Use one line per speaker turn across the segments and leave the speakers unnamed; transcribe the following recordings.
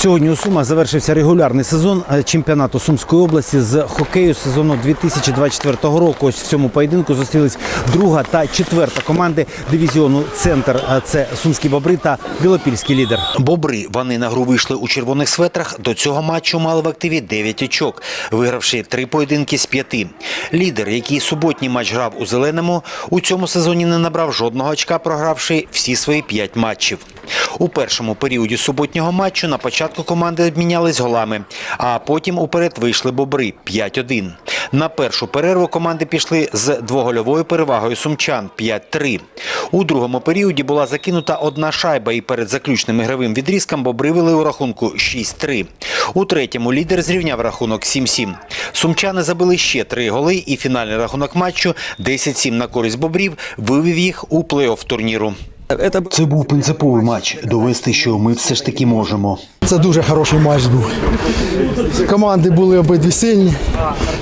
Сьогодні у Сумах завершився регулярний сезон е, чемпіонату Сумської області з хокею сезону 2024 року. Ось в цьому поєдинку зустрілись друга та четверта команди дивізіону Центр. Е, Це Сумські бобри та Білопільський лідер. Бобри вони на гру вийшли у червоних светрах. До цього матчу мали в активі 9 очок, вигравши три поєдинки з п'яти. Лідер, який суботній матч грав у зеленому, у цьому сезоні не набрав жодного очка, програвши всі свої п'ять матчів. У першому періоді суботнього матчу на початку команди обмінялись голами, а потім уперед вийшли бобри 5-1. На першу перерву команди пішли з двогольовою перевагою сумчан 5-3. У другому періоді була закинута одна шайба і перед заключним ігровим відрізком бобри вели у рахунку 6-3. У третьому лідер зрівняв рахунок 7-7. Сумчани забили ще три голи і фінальний рахунок матчу 10-7 на користь бобрів вивів їх у плей-офф турніру. Це був принциповий матч. Довести, що ми все ж таки можемо.
Це дуже хороший матч був. Команди були обидві сильні.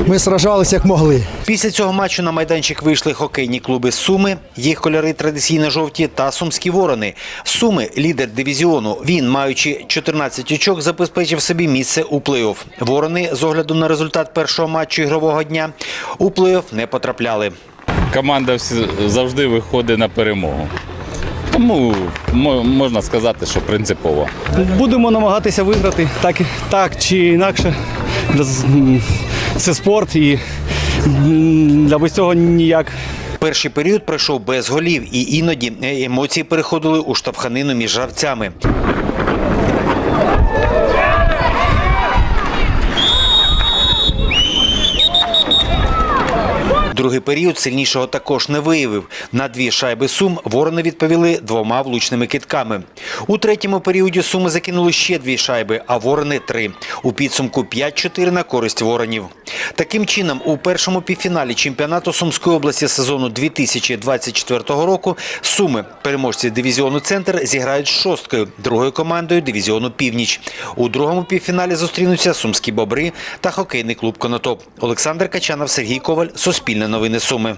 Ми сражалися як могли.
Після цього матчу на майданчик вийшли хокейні клуби Суми, їх кольори традиційно жовті, та Сумські ворони. Суми лідер дивізіону. Він, маючи 14 очок, забезпечив собі місце у плей-офф. Ворони, з огляду на результат першого матчу ігрового дня, у плей-офф не потрапляли.
команда завжди виходить на перемогу. Тому можна сказати, що принципово.
Будемо намагатися виграти так, так чи інакше. Це спорт і для без цього ніяк.
Перший період пройшов без голів, і іноді емоції переходили у штовханину між гравцями. Другий період сильнішого також не виявив. На дві шайби Сум ворони відповіли двома влучними китками. У третьому періоді Суми закинули ще дві шайби, а ворони три. У підсумку 5-4 на користь воронів. Таким чином, у першому півфіналі чемпіонату Сумської області сезону 2024 року Суми, переможці дивізіону Центр, зіграють з шосткою, другою командою дивізіону Північ. У другому півфіналі зустрінуться Сумські бобри та хокейний клуб Конотоп. Олександр Качанов, Сергій Коваль, Суспільне новини Суми.